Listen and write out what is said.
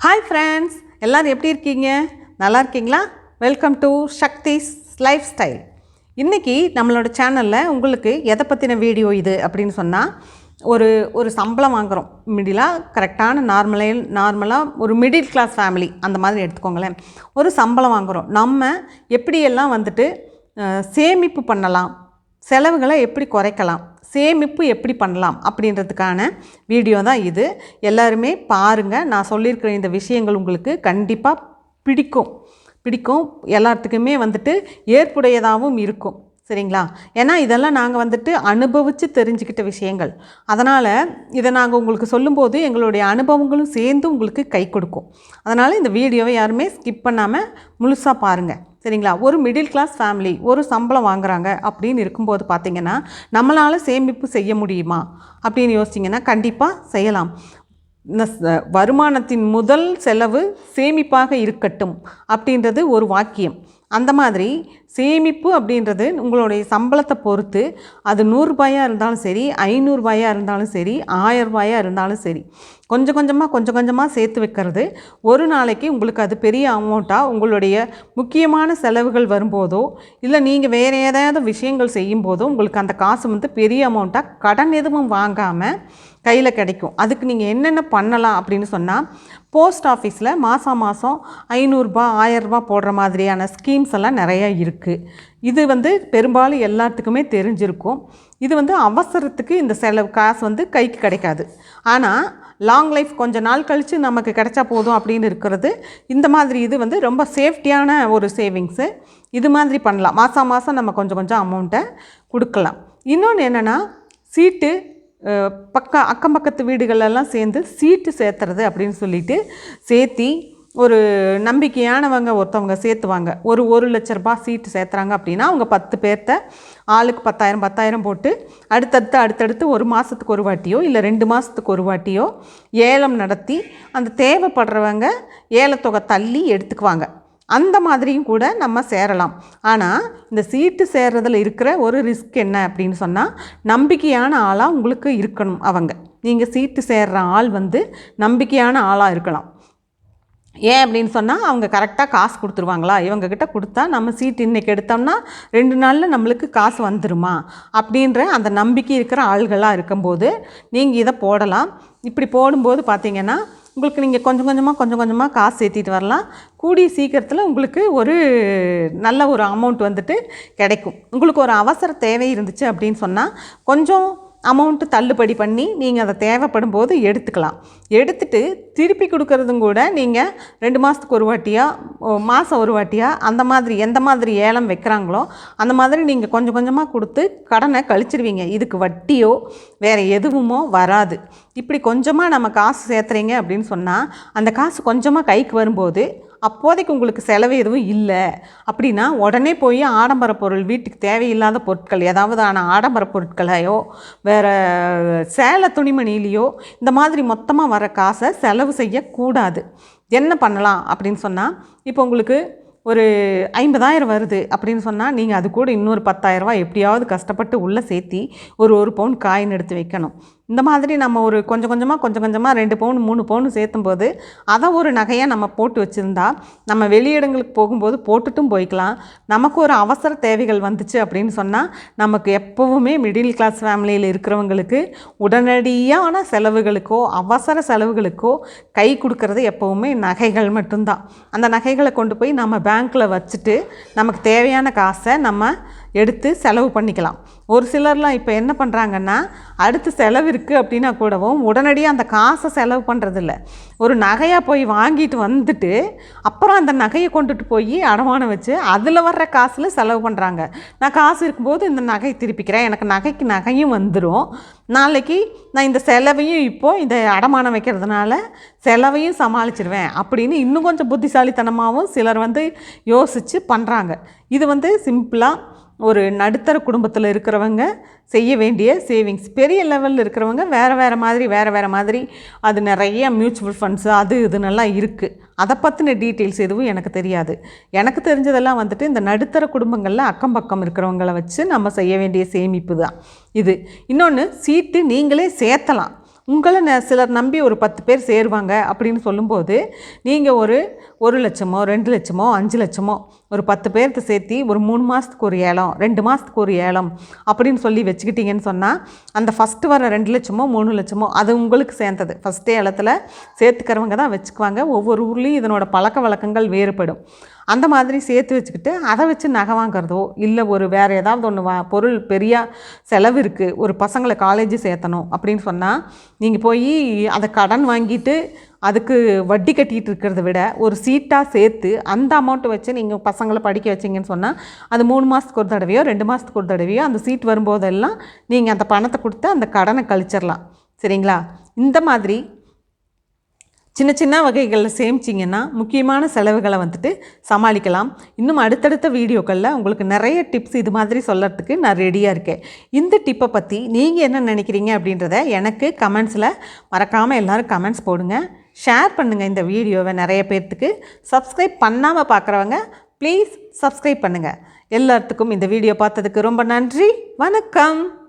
Hi friends எல்லோரும் எப்படி இருக்கீங்க? நல்லா இருக்கீங்களா? Welcome to Sakthi's life style இன்றைக்கி நம்மளோட சேனலில் உங்களுக்கு எதை பற்றின வீடியோ இது அப்படின்னு சொன்னால் ஒரு ஒரு சம்பளம் வாங்குகிறோம் மிடிலாக கரெக்டான நார்மலே நார்மலாக ஒரு மிடில் கிளாஸ் ஃபேமிலி அந்த மாதிரி எடுத்துக்கோங்களேன். ஒரு சம்பளம் வாங்குகிறோம் நம்ம எப்படியெல்லாம் வந்துட்டு சேமிப்பு பண்ணலாம் செலவுகளை எப்படி குறைக்கலாம் சேமிப்பு எப்படி பண்ணலாம் அப்படின்றதுக்கான வீடியோ தான் இது. எல்லாருமே பாருங்கள் நான் சொல்லியிருக்கிற இந்த விஷயங்கள் உங்களுக்கு கண்டிப்பாக பிடிக்கும். பிடிக்கும். எல்லாத்துக்குமே வந்துட்டு ஏற்புடையதாகவும் இருக்கும். சரிங்களா? ஏன்னா இதெல்லாம் நாங்கள் வந்துட்டு அனுபவித்து தெரிஞ்சுக்கிட்ட விஷயங்கள். அதனால் இதை நாங்கள் உங்களுக்கு சொல்லும்போது எங்களுடைய அனுபவங்களும் சேர்ந்து உங்களுக்கு கை கொடுக்கும். அதனால் இந்த வீடியோவை யாருமே ஸ்கிப் பண்ணாமல் முழுசாக பாருங்கள் சரிங்களா? ஒரு மிடில் கிளாஸ் ஃபேமிலி ஒரு சம்பளம் வாங்குறாங்க அப்படின்னு இருக்கும்போது பார்த்தீங்கன்னா நம்மளால் சேமிப்பு செய்ய முடியுமா? அப்படின்னு யோசிச்சிங்கன்னா கண்டிப்பாக செய்யலாம். வருமானத்தின் முதல் செலவு சேமிப்பாக இருக்கட்டும் அப்படின்றது ஒரு வாக்கியம். அந்த மாதிரி சேமிப்பு அப்படின்றது உங்களுடைய சம்பளத்தை பொறுத்து அது நூறுரூபாயாக இருந்தாலும் சரி ஐநூறுரூபாயாக இருந்தாலும் சரி ஆயரூபாயாக இருந்தாலும் சரி கொஞ்சம் கொஞ்சமாக கொஞ்சம் கொஞ்சமாக சேர்த்து வைக்கிறது. ஒரு நாளைக்கு உங்களுக்கு அது பெரிய அமௌண்ட்டாக உங்களுடைய முக்கியமான செலவுகள் வரும்போதோ இல்லை நீங்கள் வேறு ஏதாவது விஷயங்கள் செய்யும்போதோ உங்களுக்கு அந்த காசு வந்து பெரிய அமௌண்ட்டாக கடன் எதுவும் வாங்காமல் கையில் கிடைக்கும். அதுக்கு நீங்கள் என்னென்ன பண்ணலாம் அப்படின்னு சொன்னால் போஸ்ட் ஆஃபீஸில் மாதம் மாதம் ஐநூறுரூபா ஆயரூபா போடுற மாதிரியான ஸ்கீம்ஸ் எல்லாம் நிறையா இருக்குது இது வந்து பெரும்பாலும் எல்லாத்துக்குமே தெரிஞ்சிருக்கும். இது வந்து அவசரத்துக்கு இந்த செலவு காசு வந்து கைக்கு கிடைக்காது. ஆனால் லாங் லைஃப் கொஞ்ச நாள் கழித்து நமக்கு கிடைச்சா போதும் அப்படின்னு இருக்கிறது. இந்த மாதிரி இது வந்து ரொம்ப சேஃப்டியான ஒரு சேவிங்ஸு இது மாதிரி பண்ணலாம். மாதம் மாதம் நம்ம கொஞ்சம் கொஞ்சம் அமௌண்ட்டை கொடுக்கலாம். இன்னொன்று என்னென்னா சீட்டு பக்கம் அக்கம் பக்கத்து வீடுகளெல்லாம் சேர்ந்து சீட்டு சேர்த்துறது அப்படின்னு சொல்லிட்டு சேர்த்தி ஒரு நம்பிக்கையானவங்க ஒருத்தவங்க சேர்த்துவாங்க. ஒரு ஒரு லட்ச ரூபாய் சீட்டு சேர்த்துறாங்க அப்படின்னா அவங்க பத்து பேர்த்த ஆளுக்கு பத்தாயிரம் பத்தாயிரம் போட்டு அடுத்தடுத்து அடுத்தடுத்து ஒரு மாதத்துக்கு ஒரு வாட்டியோ இல்லை ரெண்டு மாதத்துக்கு ஒரு வாட்டியோ ஏலம் நடத்தி அந்த தேவைப்படுறவங்க ஏலத்தொகை தள்ளி எடுத்துக்குவாங்க. அந்த மாதிரியும் கூட நம்ம சேரலாம். ஆனால் இந்த சீட்டு சேர்றதில் இருக்கிற ஒரு ரிஸ்க் என்ன அப்படின்னு சொன்னால் நம்பிக்கையான ஆளாக உங்களுக்கு இருக்கணும் அவங்க. நீங்கள் சீட்டு சேர்ற ஆள் வந்து நம்பிக்கையான ஆளாக இருக்கலாம். ஏன் அப்படின்னு சொன்னால் அவங்க கரெக்டாக காசு கொடுத்துருவாங்களா? இவங்கக்கிட்ட கொடுத்தா நம்ம சீட் இன்றைக்கி எடுத்தோம்னா ரெண்டு நாளில் நம்மளுக்கு காசு வந்துருமா? அப்படின்ற அந்த நம்பிக்கை இருக்கிற ஆள்களாக இருக்கும்போது நீங்கள் இதை போடலாம். இப்படி போடும்போது பார்த்தீங்கன்னா உங்களுக்கு நீங்கள் கொஞ்சம் கொஞ்சமாக கொஞ்சம் கொஞ்சமாக காசு சேர்த்திட்டு வரலாம். கூடிய சீக்கிரத்தில் உங்களுக்கு ஒரு நல்ல ஒரு அமௌண்ட் வந்துட்டு கிடைக்கும். உங்களுக்கு ஒரு அவசர தேவை இருந்துச்சு அப்படின்னு சொன்னால் கொஞ்சம் அமௌண்ட்டு தள்ளுபடி பண்ணி நீங்கள் அதை தேவைப்படும் போது எடுத்துக்கலாம். எடுத்துட்டு திருப்பி கொடுக்கறதும் கூட நீங்கள் ரெண்டு மாதத்துக்கு ஒரு வாட்டியாக மாதம் ஒரு வாட்டியாக அந்த மாதிரி எந்த மாதிரி ஏலம் வைக்கிறாங்களோ அந்த மாதிரி நீங்கள் கொஞ்சம் கொஞ்சமாக கொடுத்து கடனை கழிச்சிருவீங்க. இதுக்கு வட்டியோ வேறு எதுவுமோ வராது. இப்படி கொஞ்சமாக நம்ம காசு சேர்த்துறீங்க அப்படின்னு சொன்னால் அந்த காசு கொஞ்சமாக கைக்கு வரும்போது அப்போதைக்கு உங்களுக்கு செலவு எதுவும் இல்லை. அப்படின்னா உடனே போய் ஆடம்பர பொருள் வீட்டுக்கு தேவையில்லாத பொருட்கள் ஏதாவது ஆன ஆடம்பர பொருட்களையோ வேறு சேலை துணிமணிலேயோ இந்த மாதிரி மொத்தமாக வர காசை செலவு செய்யக்கூடாது. என்ன பண்ணலாம் அப்படின்னு சொன்னால் இப்போ உங்களுக்கு ஒரு ஐம்பதாயிரம் வருது அப்படின்னு சொன்னால் நீங்கள் அது கூட இன்னொரு பத்தாயிரரூபா எப்படியாவது கஷ்டப்பட்டு உள்ளே சேர்த்தி ஒரு ஒரு பவுன் காயின் எடுத்து வைக்கணும். இந்த மாதிரி நம்ம ஒரு கொஞ்சம் கொஞ்சமாக கொஞ்சம் கொஞ்சமாக ரெண்டு பவுன் மூணு பவுன் சேர்த்தும் போது அதை ஒரு நகையாக நம்ம போட்டு வச்சுருந்தா நம்ம வெளியிடங்களுக்கு போகும்போது போட்டுட்டும் போய்க்கலாம். நமக்கு ஒரு அவசர தேவைகள் வந்துச்சு அப்படின்னு சொன்னால் நமக்கு எப்போவுமே மிடில் கிளாஸ் ஃபேமிலியில் இருக்கிறவங்களுக்கு உடனடியான செலவுகளுக்கோ அவசர செலவுகளுக்கோ கை கொடுக்கறது எப்போவுமே நகைகள் மட்டும்தான். அந்த நகைகளை கொண்டு போய் நம்ம பேங்க்கில் வச்சுட்டு நமக்கு தேவையான காசை நம்ம எடுத்து செலவு பண்ணிக்கலாம். ஒரு சிலர்லாம் இப்போ என்ன பண்ணுறாங்கன்னா அடுத்து செலவு இருக்குது அப்படின்னா கூடவும் உடனடியாக அந்த காசை செலவு பண்ணுறதில்ல ஒரு நகையாக போய் வாங்கிட்டு வந்துட்டு அப்புறம் அந்த நகையை கொண்டுட்டு போய் அடமானம் வச்சு அதில் வர்ற காசில் செலவு பண்ணுறாங்க நான் காசு இருக்கும்போது இந்த நகை திருப்பிக்கிறேன். எனக்கு நகைக்கு நகையும் வந்துடும் நாளைக்கு நான் இந்த செலவையும் இப்போது இந்த அடமானம் வைக்கிறதுனால செலவையும் சமாளிச்சிருவேன் அப்படின்னு இன்னும் கொஞ்சம் புத்திசாலித்தனமாகவும் சிலர் வந்து யோசித்து பண்ணுறாங்க இது வந்து சிம்பிளாக ஒரு நடுத்தர குடும்பத்தில் இருக்கிறவங்க செய்ய வேண்டிய சேவிங்ஸ் பெரிய லெவலில் இருக்கிறவங்க வேறு வேறு மாதிரி வேறு வேறு மாதிரி. அது நிறைய மியூச்சுவல் ஃபண்ட்ஸு அது இதுன்னெல்லாம் இருக்குது அதை பற்றின டீட்டெயில்ஸ் எதுவும் எனக்கு தெரியாது. எனக்கு தெரிஞ்சதெல்லாம் வந்துட்டு இந்த நடுத்தர குடும்பங்களில் அக்கம் பக்கம் இருக்கிறவங்கள வச்சு நம்ம செய்ய வேண்டிய சேமிப்பு தான். இது. இன்னொன்று சீட்டு நீங்களே சேர்த்தலாம். உங்களை ந- சிலர் நம்பி ஒரு பத்து பேர் சேருவாங்க அப்படின்னு சொல்லும்போது நீங்கள் ஒரு ஒரு லட்சமோ ரெண்டு லட்சமோ அஞ்சு லட்சமோ ஒரு பத்து பேர்த்து சேர்த்தி ஒரு மூணு மாதத்துக்கு ஒரு ஏலம் ரெண்டு மாதத்துக்கு ஒரு ஏலம் அப்படின்னு சொல்லி வச்சுக்கிட்டீங்கன்னு சொன்னால் அந்த ஃபஸ்ட்டு வர ரெண்டு லட்சமோ மூணு லட்சமோ அது உங்களுக்கு சேர்ந்தது. ஃபஸ்ட்டே ஏலத்தில் சேர்த்துக்கிறவங்க தான் வச்சுக்குவாங்க. ஒவ்வொரு ஊர்லேயும் இதனோட பழக்க வழக்கங்கள் வேறுபடும். அந்த மாதிரி சேர்த்து வச்சுக்கிட்டு அதை வச்சு நகை வாங்குறதோ இல்லை ஒரு வேறு ஏதாவது ஒன்று வா பொருள் பெரிய செலவு இருக்குது ஒரு பசங்களை காலேஜ் சேர்த்தணும் அப்படின்னு சொன்னால் நீங்கள் போய் அதை கடன் வாங்கிட்டு அதுக்கு வட்டி கட்டிகிட்டு இருக்கிறத விட ஒரு சீட்டாக சேர்த்து அந்த அமௌண்ட்டை வச்சு நீங்கள் பசங்களை படிக்க வச்சிங்கன்னு சொன்னால் அது மூணு மாதத்துக்கு ஒரு தடவையோ ரெண்டு மாதத்துக்கு ஒரு தடவையோ அந்த சீட் வரும்போதெல்லாம் நீங்கள் அந்த பணத்தை கொடுத்து அந்த கடனை கழிச்சிடலாம் சரிங்களா? இந்த மாதிரி சின்ன சின்ன வகைகளில் சேமிச்சிங்கன்னா முக்கியமான செலவுகளை வந்துட்டு சமாளிக்கலாம். இன்னும் அடுத்தடுத்த வீடியோக்களில் உங்களுக்கு நிறைய டிப்ஸ் இது மாதிரி சொல்லறதுக்கு நான் ரெடியாக இருக்கேன். இந்த டிப்பை பற்றி நீங்கள் என்ன நினைக்கிறீங்க அப்படின்றத எனக்கு கமெண்ட்ஸில் மறக்காமல் எல்லோரும் கமெண்ட்ஸ் போடுங்க. ஷேர் பண்ணுங்கள் இந்த வீடியோவை நிறைய பேர்த்துக்கு. சப்ஸ்கிரைப் பண்ணாமல் பார்க்குறவங்க ப்ளீஸ் சப்ஸ்கிரைப் பண்ணுங்கள் எல்லாத்துக்கும் இந்த வீடியோ பார்த்ததுக்கு ரொம்ப நன்றி. வணக்கம்.